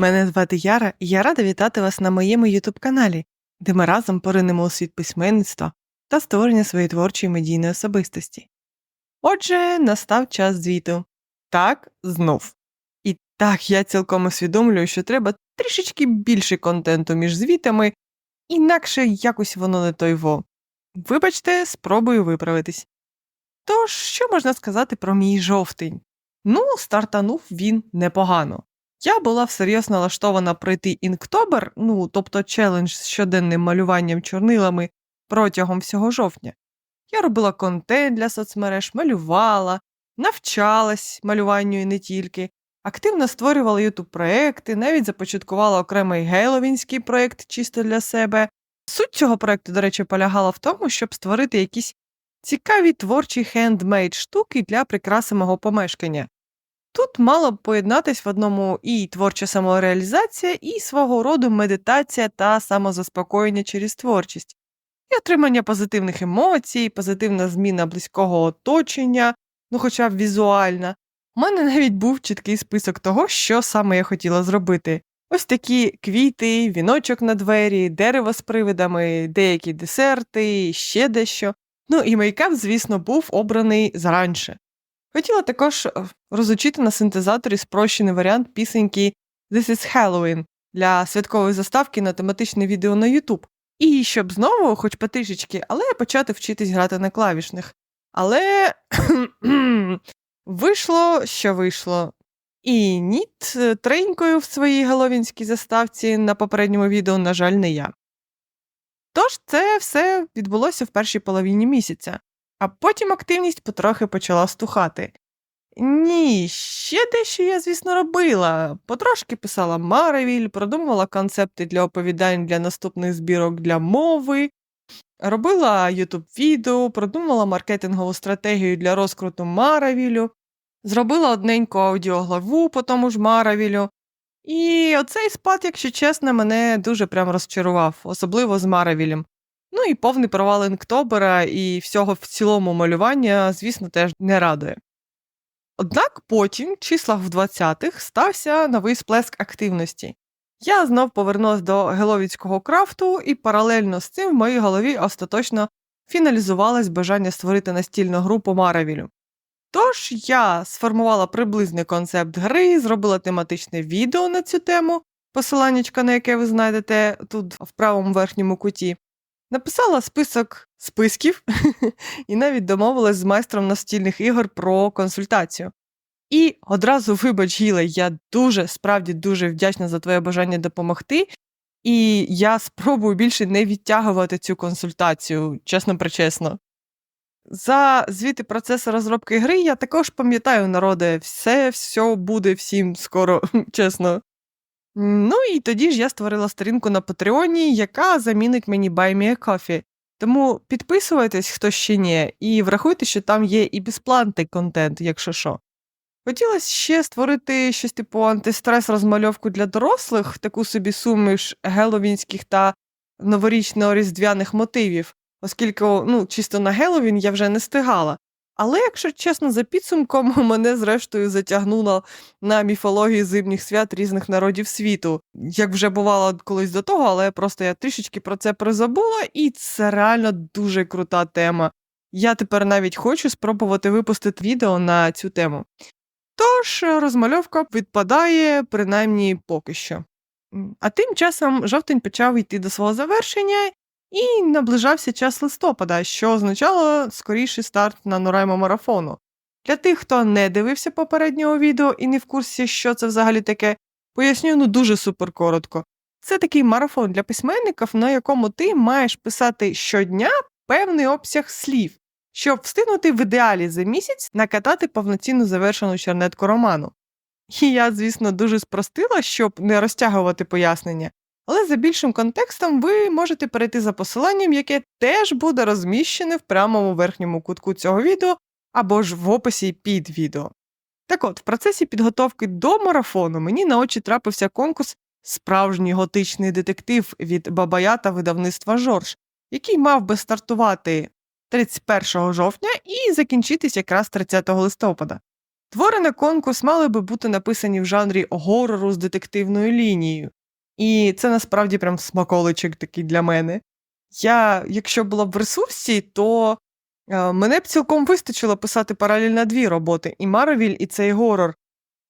Мене звати Яра, і я рада вітати вас на моєму ютуб каналі, де ми разом поринемо у світ письменництва та створення своєї творчої медійної особистості. Отже, настав час звіту. Так, знов. І так, я цілком усвідомлюю, що треба трішечки більше контенту між звітами, інакше якось воно не той во. Вибачте, спробую виправитись. Тож, що можна сказати про мій жовтень? Ну, стартанув він непогано. Я була всерйоз налаштована пройти інктобер, ну тобто челендж з щоденним малюванням чорнилами протягом всього жовтня. Я робила контент для соцмереж, малювала, навчалась малюванню і не тільки, активно створювала ютуб проекти, навіть започаткувала окремий гейловінський проект чисто для себе. Суть цього проекту, до речі, полягала в тому, щоб створити якісь цікаві творчі хендмейд штуки для прикраси мого помешкання. Тут мало б поєднатись в одному і творча самореалізація, і свого роду медитація та самозаспокоєння через творчість, і отримання позитивних емоцій, позитивна зміна близького оточення, ну хоча б візуальна. У мене навіть був чіткий список того, що саме я хотіла зробити. Ось такі квіти, віночок на двері, дерево з привидами, деякі десерти, ще дещо. Ну і мейкап, звісно, був обраний заранше. Хотіла також е, розучити на синтезаторі спрощений варіант пісеньки This is Halloween для святкової заставки на тематичне відео на YouTube. І щоб знову, хоч потрішечки, але почати вчитись грати на клавішних. Але вийшло, що вийшло. І ніт е, тренькою в своїй головінській заставці на попередньому відео, на жаль, не я. Тож це все відбулося в першій половині місяця, а потім активність потрохи почала стухати. Ні, ще дещо я, звісно, робила. Потрошки писала Маравіль, продумувала концепти для оповідань для наступних збірок для мови, робила ютуб відео, продумала маркетингову стратегію для розкруту Маравілю, зробила одненьку аудіоглаву по тому ж Маравілю. І оцей спад, якщо чесно, мене дуже прям розчарував, особливо з Маравілем. Ну і повний провал інктобера і всього в цілому малювання, звісно, теж не радує. Однак потім, в числах в 20-х, стався новий сплеск активності. Я знов повернулася до геловіцького крафту, і паралельно з цим в моїй голові остаточно фіналізувалось бажання створити настільну гру по Маравілю. Тож я сформувала приблизний концепт гри, зробила тематичне відео на цю тему, посиланнячка на яке ви знайдете тут в правому верхньому куті. Написала список списків і навіть домовилась з майстром настільних ігор про консультацію. І одразу, вибач, Гіле, я дуже, справді дуже вдячна за твоє бажання допомогти, і я спробую більше не відтягувати цю консультацію, чесно причесно. За звіти процесу розробки гри я також пам'ятаю, народе, все, все буде всім скоро, чесно. Ну і тоді ж я створила сторінку на Патреоні, яка замінить мені Buy Me a Coffee. Тому підписуйтесь, хто ще ні, і врахуйте, що там є і безплатний контент, якщо що. Хотілося ще створити щось типу антистрес розмальовку для дорослих, таку собі суміш геловінських та новорічно-різдвяних мотивів, оскільки ну, чисто на Геловін я вже не стигала. Але, якщо чесно, за підсумком мене зрештою затягнуло на міфологію зимніх свят різних народів світу, як вже бувало колись до того, але просто я трішечки про це призабула, і це реально дуже крута тема. Я тепер навіть хочу спробувати випустити відео на цю тему. Тож розмальовка відпадає, принаймні поки що. А тим часом жовтень почав йти до свого завершення, і наближався час листопада, що означало скоріший старт на Нораймо марафону. Для тих, хто не дивився попереднього відео і не в курсі, що це взагалі таке, поясню ну дуже супер коротко. Це такий марафон для письменників, на якому ти маєш писати щодня певний обсяг слів, щоб встигнути в ідеалі за місяць накатати повноцінну завершену чернетку роману. І я, звісно, дуже спростила, щоб не розтягувати пояснення, але за більшим контекстом ви можете перейти за посиланням, яке теж буде розміщене в прямому верхньому кутку цього відео або ж в описі під відео. Так от, в процесі підготовки до марафону мені на очі трапився конкурс Справжній готичний детектив від Бабая та видавництва Жорж, який мав би стартувати 31 жовтня і закінчитись якраз 30 листопада. Твори на конкурс мали би бути написані в жанрі горору з детективною лінією, і це насправді прям смаколичок такий для мене. Я, якщо була б в ресурсі, то е, мене б цілком вистачило писати паралельно дві роботи і Маровіль, і цей горор.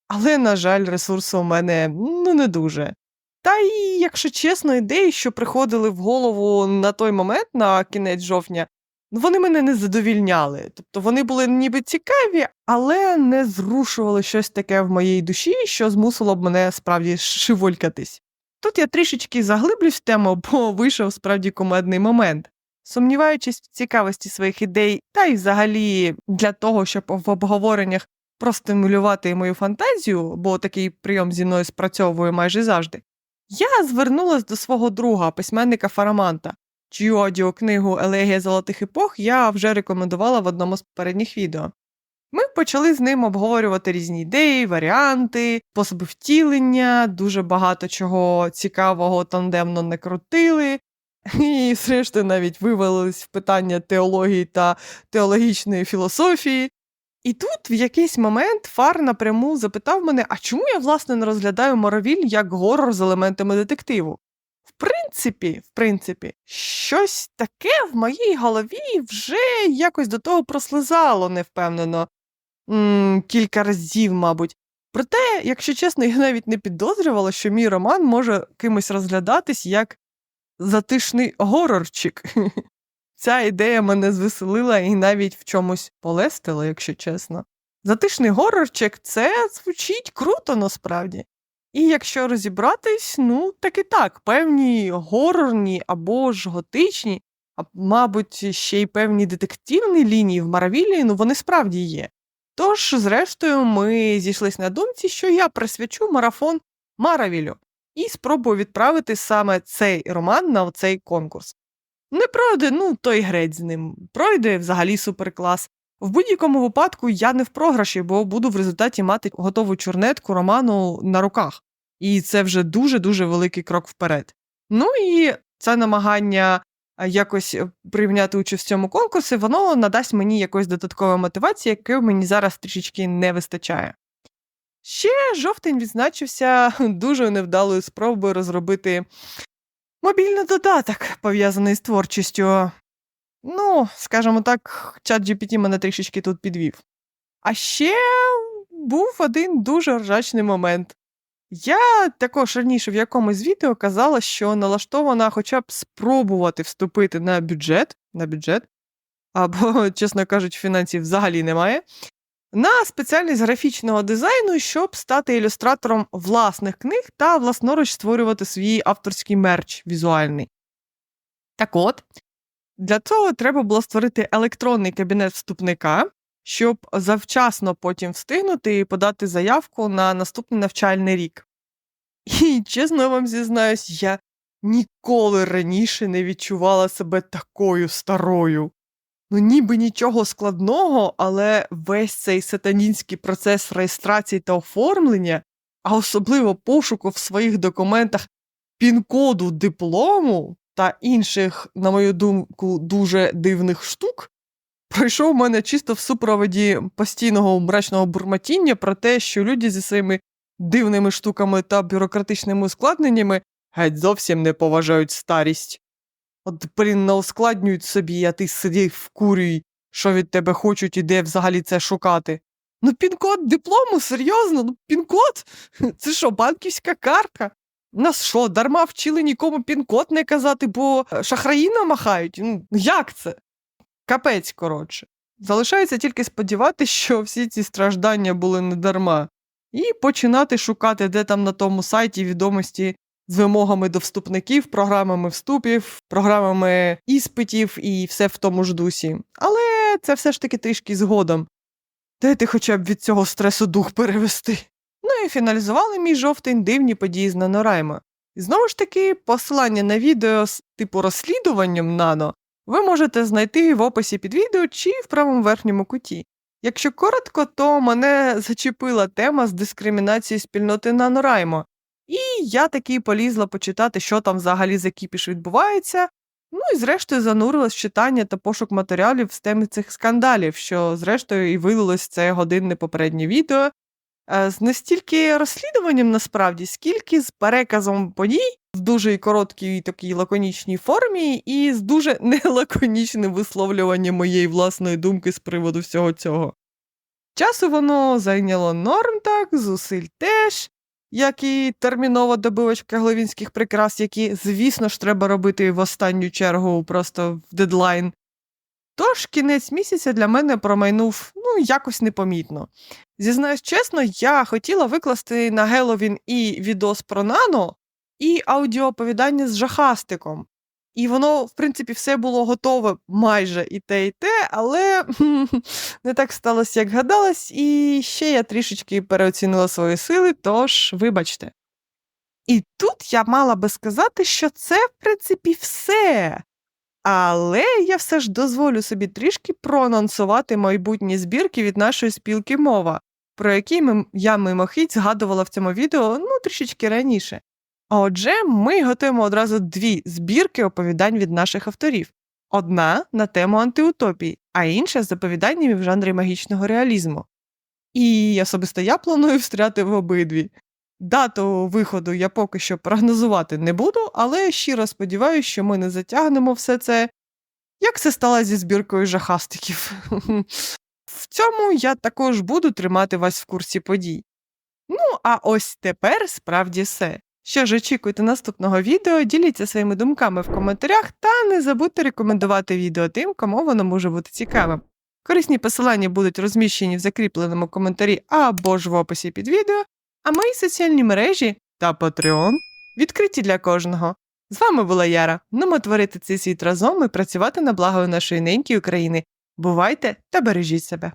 Але, на жаль, ресурсу у мене ну не дуже. Та й, якщо чесно, ідеї, що приходили в голову на той момент, на кінець жовтня, вони мене не задовільняли. Тобто вони були ніби цікаві, але не зрушували щось таке в моїй душі, що змусило б мене справді шиволькатись. Тут я трішечки заглиблюсь в тему, бо вийшов справді кумедний момент. Сумніваючись в цікавості своїх ідей, та й взагалі для того, щоб в обговореннях простимулювати мою фантазію, бо такий прийом зі мною спрацьовує майже завжди, я звернулася до свого друга, письменника Фараманта, чию аудіокнигу Елегія золотих епох я вже рекомендувала в одному з попередніх відео. Ми почали з ним обговорювати різні ідеї, варіанти, способи втілення, дуже багато чого цікавого тандемно не крутили. І, зрештою, навіть вивалились в питання теології та теологічної філософії. І тут в якийсь момент Фар напряму запитав мене, а чому я, власне, не розглядаю моровіль як горор з елементами детективу? В принципі, в принципі, щось таке в моїй голові вже якось до того прослизало невпевнено. М, кілька разів, мабуть. Проте, якщо чесно, я навіть не підозрювала, що мій роман може кимось розглядатись як затишний горорчик. Ця ідея мене звеселила і навіть в чомусь полестила, якщо чесно. Затишний горорчик це звучить круто насправді. І якщо розібратись, ну так і так, певні горорні або ж готичні, а мабуть, ще й певні детективні лінії в Маравілі, ну вони справді є. Тож, зрештою, ми зійшлись на думці, що я присвячу марафон Маравілю і спробую відправити саме цей роман на цей конкурс. Не пройде, ну то й греть з ним. Пройде взагалі суперклас. В будь-якому випадку я не в програші, бо буду в результаті мати готову чорнетку роману на руках. І це вже дуже-дуже великий крок вперед. Ну і це намагання якось е, прийняти участь в цьому конкурсі, воно надасть мені якоїсь додаткової мотивації, якої мені зараз трішечки не вистачає. Ще жовтень відзначився дуже невдалою спробою розробити мобільний додаток, пов'язаний з творчістю. Ну, скажімо так, чат GPT мене трішечки тут підвів. А ще був один дуже ржачний момент. Я також раніше в якомусь відео казала, що налаштована хоча б спробувати вступити на бюджет, на бюджет, або, чесно кажучи, фінансів взагалі немає, на спеціальність графічного дизайну, щоб стати ілюстратором власних книг та власноруч створювати свій авторський мерч візуальний. Так от, для цього треба було створити електронний кабінет вступника, щоб завчасно потім встигнути і подати заявку на наступний навчальний рік. І чесно вам зізнаюсь, я ніколи раніше не відчувала себе такою старою. Ну, ніби нічого складного, але весь цей сатанінський процес реєстрації та оформлення, а особливо пошуку в своїх документах пін-коду диплому та інших, на мою думку, дуже дивних штук, пройшов у мене чисто в супроводі постійного мрачного бурмотіння про те, що люди зі своїми дивними штуками та бюрократичними ускладненнями геть зовсім не поважають старість. От, блін, не ускладнюють собі, а ти сидів вкурюй, що від тебе хочуть і де взагалі це шукати. Ну, пін-код диплому, серйозно, ну пін-код? Це що, банківська картка? Нас що, дарма вчили нікому пін-код не казати, бо е, шахраї намахають? Ну, як це? Капець, коротше. Залишається тільки сподіватися, що всі ці страждання були не дарма, і починати шукати, де там на тому сайті відомості з вимогами до вступників, програмами вступів, програмами іспитів і все в тому ж дусі. Але це все ж таки трішки згодом. Дайте хоча б від цього стресу дух перевести. Ну і фіналізували мій жовтень дивні події з Нанорайма. І знову ж таки, посилання на відео з типу розслідуванням нано ви можете знайти в описі під відео чи в правому верхньому куті. Якщо коротко, то мене зачепила тема з дискримінації спільноти Нанораймо, і я таки полізла почитати, що там взагалі за кіпіш відбувається. Ну і зрештою занурилась в читання та пошук матеріалів з теми цих скандалів, що зрештою і вилилось це годинне попереднє відео. Не стільки розслідуванням насправді, скільки з переказом подій в дуже короткій такій лаконічній формі, і з дуже нелаконічним висловлюванням моєї власної думки з приводу всього цього. Часу воно зайняло норм так, зусиль теж, як і термінова добивочка гловінських прикрас, які, звісно ж, треба робити в останню чергу просто в дедлайн. Тож кінець місяця для мене промайнув ну якось непомітно. Зізнаюсь чесно, я хотіла викласти на Геловін і відос про нано, і аудіооповідання з жахастиком. І воно, в принципі, все було готове майже і те, і те, але не так сталося, як гадалось, і ще я трішечки переоцінила свої сили, тож вибачте. І тут я мала би сказати, що це, в принципі, все. Але я все ж дозволю собі трішки проанонсувати майбутні збірки від нашої спілки мова, про які я мимохідь згадувала в цьому відео ну трішечки раніше. А отже, ми готуємо одразу дві збірки оповідань від наших авторів: одна на тему антиутопії, а інша з оповіданнями в жанрі магічного реалізму. І особисто я планую встряти в обидві. Дату виходу я поки що прогнозувати не буду, але щиро сподіваюся, що ми не затягнемо все це, як це стало зі збіркою жахастиків. В цьому я також буду тримати вас в курсі подій. Ну, а ось тепер справді все. Що ж, очікуйте наступного відео, діліться своїми думками в коментарях та не забудьте рекомендувати відео тим, кому воно може бути цікавим. Корисні посилання будуть розміщені в закріпленому коментарі або ж в описі під відео, а мої соціальні мережі та Patreon відкриті для кожного. З вами була Яра. Нумо творити цей світ разом і працювати на благо нашої неньки України. Бувайте та бережіть себе!